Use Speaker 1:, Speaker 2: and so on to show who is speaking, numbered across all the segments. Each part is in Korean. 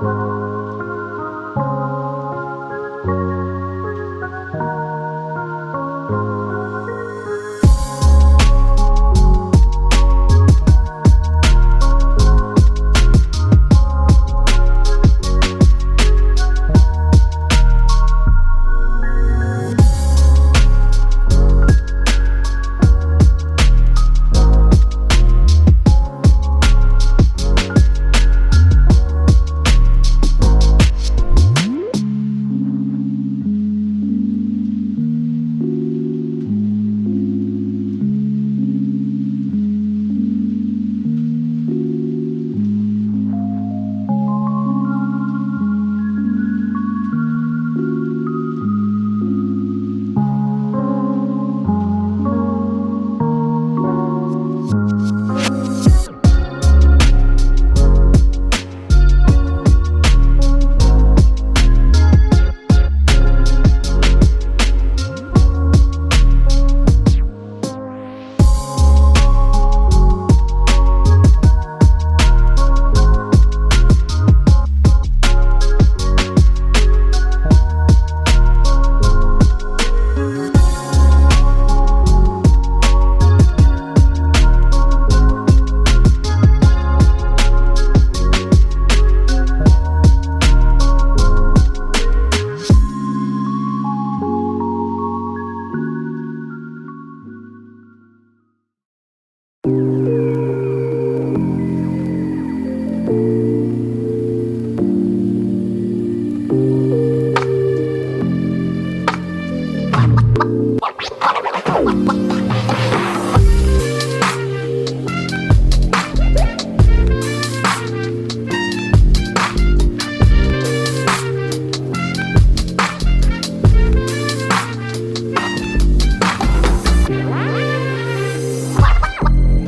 Speaker 1: Thank you.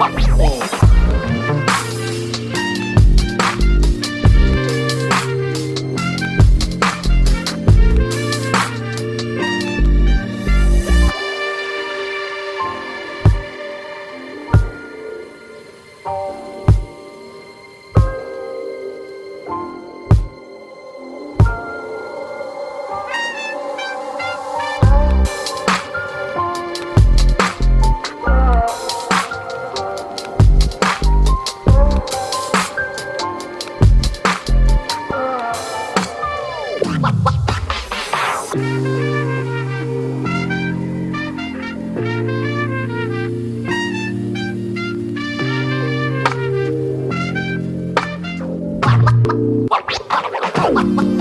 Speaker 1: 안녕하세 What?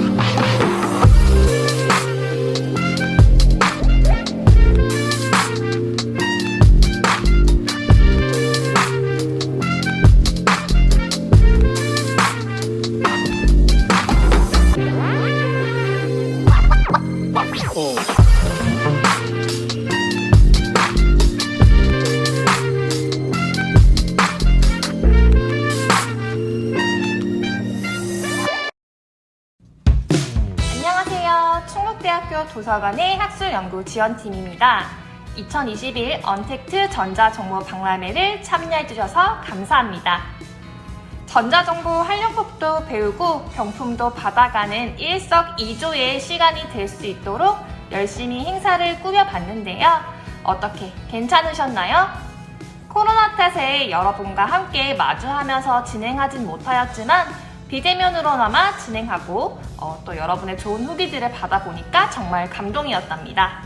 Speaker 1: 도서관의 학술연구 지원팀입니다. 2021 언택트 전자정보 박람회를 참여해주셔서 감사합니다. 전자정보 활용법도 배우고 경품도 받아가는 일석이조의 시간이 될 수 있도록 열심히 행사를 꾸며봤는데요. 어떻게 괜찮으셨나요? 코로나 탓에 여러분과 함께 마주하면서 진행하진 못하였지만 비대면으로나마 진행하고 어, 또 여러분의 좋은 후기들을 받아보니까 정말 감동이었답니다.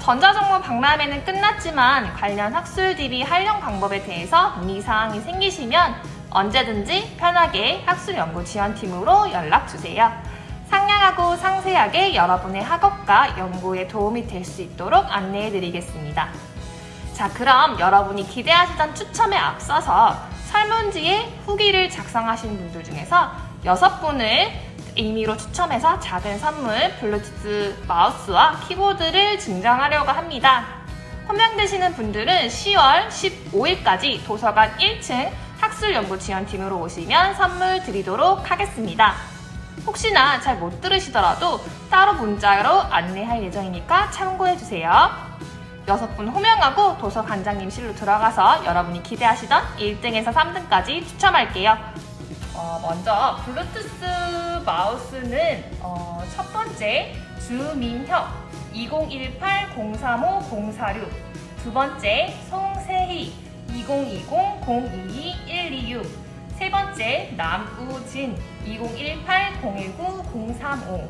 Speaker 1: 전자정보 박람회는 끝났지만 관련 학술 DB 활용 방법에 대해서 문의사항이 생기시면 언제든지 편하게 학술연구 지원팀으로 연락주세요. 상냥하고 상세하게 여러분의 학업과 연구에 도움이 될 수 있도록 안내해 드리겠습니다. 자, 그럼 여러분이 기대하시던 추첨에 앞서서 설문지에 후기를 작성하신 분들 중에서 여섯 분을 임의로 추첨해서 작은 선물 블루투스 마우스와 키보드를 증정하려고 합니다. 호명되시는 분들은 10월 15일까지 도서관 1층 학술연구지원팀으로 오시면 선물 드리도록 하겠습니다. 혹시나 잘 못 들으시더라도 따로 문자로 안내할 예정이니까 참고해주세요. 여섯 분 호명하고 도서관장님실로 들어가서 여러분이 기대하시던 1등에서 3등까지 추첨할게요. 어, 먼저 블루투스 마우스는 어, 첫 번째 주민혁 2018-035-046 두 번째 송세희 2020-022-126 세 번째 남우진 2018-019-035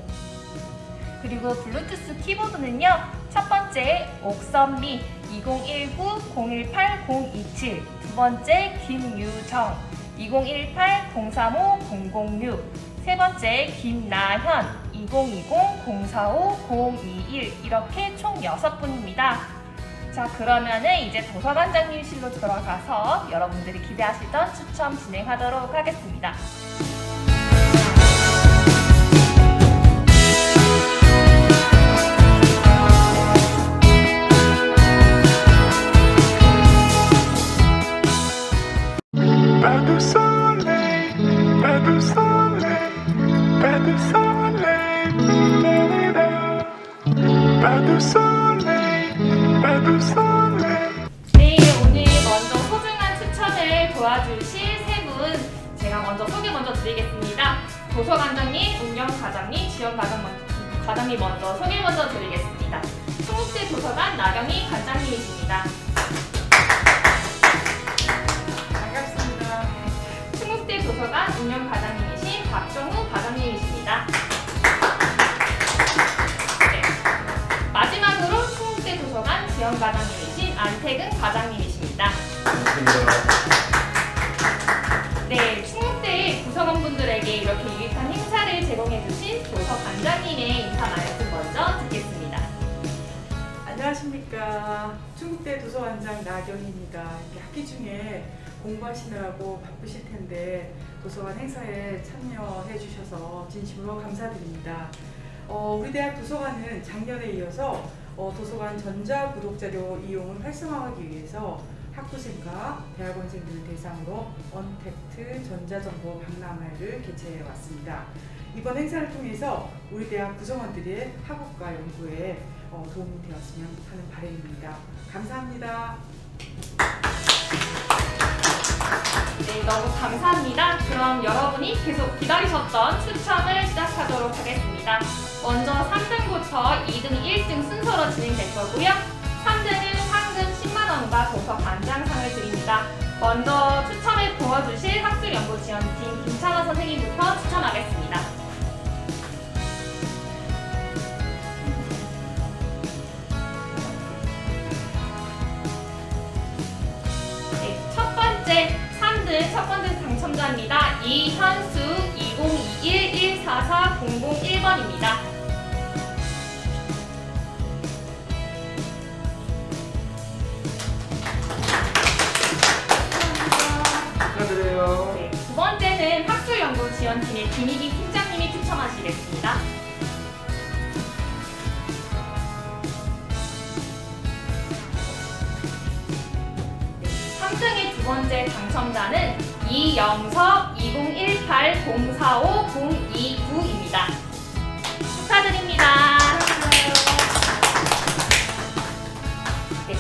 Speaker 1: 그리고 블루투스 키보드는요. 첫 번째 옥선미 2019-018-027 두 번째 김유정 2018-035-006 세 번째 김나현 2020-045-021 이렇게 총 6분입니다. 자 그러면은 이제 도서관장님실로 들어가서 여러분들이 기대하시던 추첨 진행하도록 하겠습니다. 네, 오늘 먼저 소중한 추천을 도와주실 세 분 제가 먼저 소개 먼저 드리겠습니다. 도서관장님, 운영과장님, 먼저, 과장님 먼저 소개 먼저 드리겠습니다. 충북대 도서관 나경희 관장님이십니다. 도서관 지원과장님이신 안태근 과장님이십니다. 네, 충북대 구성원분들에게 이렇게 유익한 행사를 제공해주신 도서관장님의 인사 말씀 먼저 듣겠습니다.
Speaker 2: 안녕하십니까. 충북대 도서관장 나경입니다. 이렇게 학기 중에 공부하시느라고 바쁘실 텐데 도서관 행사에 참여해 주셔서 진심으로 감사드립니다. 어, 우리 대학 도서관은 작년에 이어서 어, 도서관 전자 구독 자료 이용을 활성화하기 위해서 학부생과 대학원생들을 대상으로 언택트 전자정보 박람회를 개최해 왔습니다. 이번 행사를 통해서 우리 대학 구성원들의 학업과 연구에 어, 도움이 되었으면 하는 바람입니다. 감사합니다.
Speaker 1: 네, 너무 감사합니다. 그럼 여러분이 계속 기다리셨던 추첨을 시작하도록 하겠습니다. 먼저 3등부터 2등, 1등 순서로 진행될 거고요. 3등은 상금 10만원과 도서 반장상을 드립니다. 먼저 추첨을 도와주실 학술연구지원팀 김창원 선생님부터 추첨하겠습니다. 네, 첫 번째 3등 첫 번째 당첨자입니다. 이현수 2021-144-001번입니다. 지원팀의 김희기 팀장님이 추첨하시겠습니다. 네, 3등의 두 번째 당첨자는 이영석 2018-045-029입니다. 축하드립니다. 네,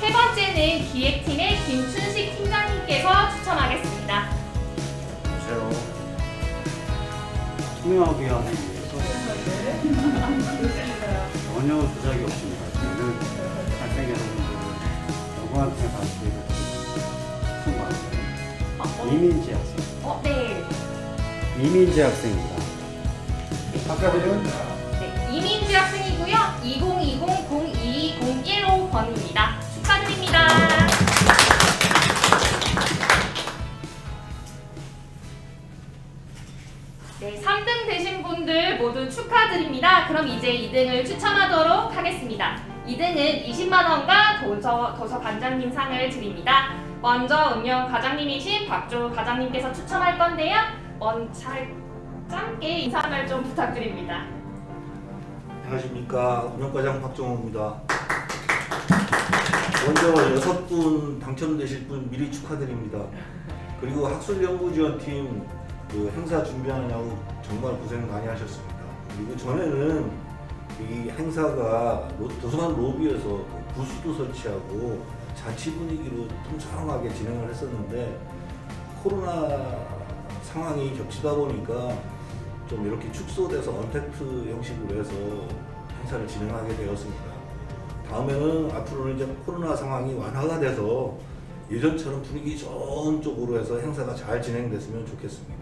Speaker 1: 세 번째는 기획팀의 김춘식 팀장님께서 추첨하겠습니다.
Speaker 3: 보세요. 투명하게 위해서 전혀 조작이 없습니다. 저는 학생 여러분들 충분합니다.
Speaker 1: 어, 어,
Speaker 3: 이민지 학생.
Speaker 1: 어, 네.
Speaker 3: 이민지 학생입니다. 축하드립니다.
Speaker 1: 네, 이민지 학생이고요. 2020-0201 모두 축하드립니다. 그럼 이제 2등을 추첨하도록 하겠습니다. 2등은 20만원과 도서, 도서 관장님 상을 드립니다. 먼저 운영 과장님이신 박조 과장님께서 추첨할 건데요. 먼저 짧게 인사말 좀 부탁드립니다.
Speaker 4: 안녕하십니까 운영과장 박정호입니다. 먼저 여섯 분 당첨되실 분 미리 축하드립니다. 그리고 학술연구지원팀 그 행사 준비하느냐고 정말 고생 많이 하셨습니다. 그리고 전에는 이 행사가 로- 도서관 로비에서 그 부스도 설치하고 자치 분위기로 통창하게 진행을 했었는데 코로나 상황이 겹치다 보니까 좀 이렇게 축소돼서 언택트 형식으로 해서 행사를 진행하게 되었습니다. 다음에는 앞으로는 이제 코로나 상황이 완화가 돼서 예전처럼 분위기 좋은 쪽으로 해서 행사가 잘 진행됐으면 좋겠습니다.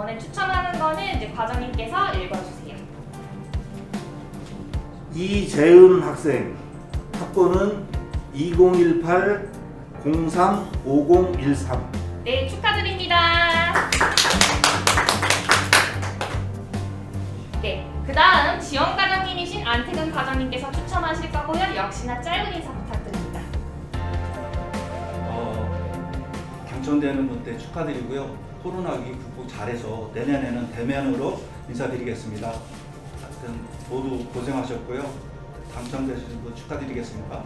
Speaker 1: 네, 이번에 추천하는 거는 이제 과장님께서 읽어주세요.
Speaker 4: 이재은 학생 학번은 2018 03 5013
Speaker 1: 네, 축하드립니다. 네, 그 다음 지원 과장님이신 안태근 과장님께서 추천하실 거고요. 역시나 짧은 인사 부탁드립니다.
Speaker 5: 어, 당첨되는 분들 축하드리고요. 코로나 위기 극복 잘해서 내년에는 대면으로 인사드리겠습니다. 하여튼 모두 고생하셨고요. 당첨되신 분 축하드리겠습니다.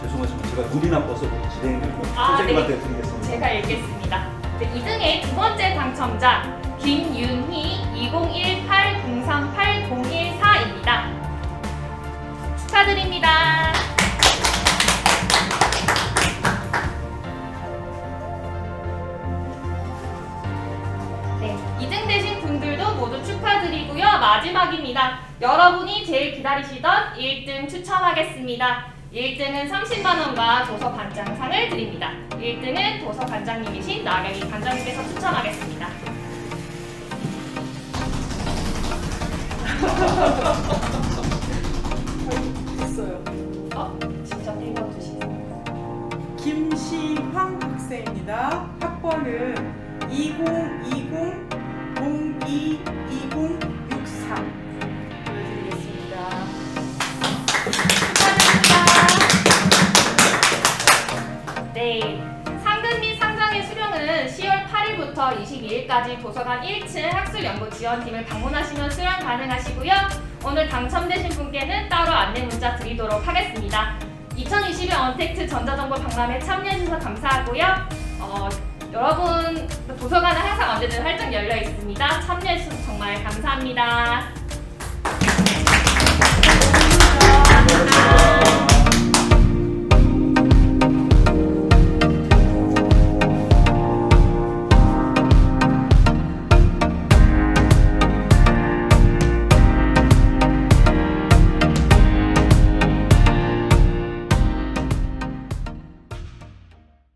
Speaker 5: 죄송하지만 제가 눈이 나빠서 진행을
Speaker 1: 아,
Speaker 5: 선생님한테
Speaker 1: 네.
Speaker 5: 드리겠습니다.
Speaker 1: 제가 읽겠습니다. 네, 2등의 두 번째 당첨자 김윤희 2018-038-014 축하드립니다. 네, 2등 되신 분들도 모두 축하드리고요. 마지막입니다. 여러분이 제일 기다리시던 1등 추첨하겠습니다. 1등은 30만원과 도서 반장상을 드립니다. 1등은 도서 반장님이신 나경희 반장님께서 추첨하겠습니다.
Speaker 2: 됐어요.
Speaker 1: 어? 진짜
Speaker 2: 김시황 학생입니다. 학번은 2020-022063 보여드리겠습니다.
Speaker 1: 축하드립니다. 네. 상금 및 상장의 수령은 10월 8일부터 22일까지 도서관 1층 학술연구 지원팀을 방문하시면 수령 가능하시고요. 오늘 당첨되신 분께는 따로 안내 문자 드리도록 하겠습니다. 2021 언택트 전자정보 박람회 참여해주셔서 감사하고요. 어, 여러분 도서관은 항상 언제든 활짝 열려 있습니다. 참여해주셔서 정말 감사합니다.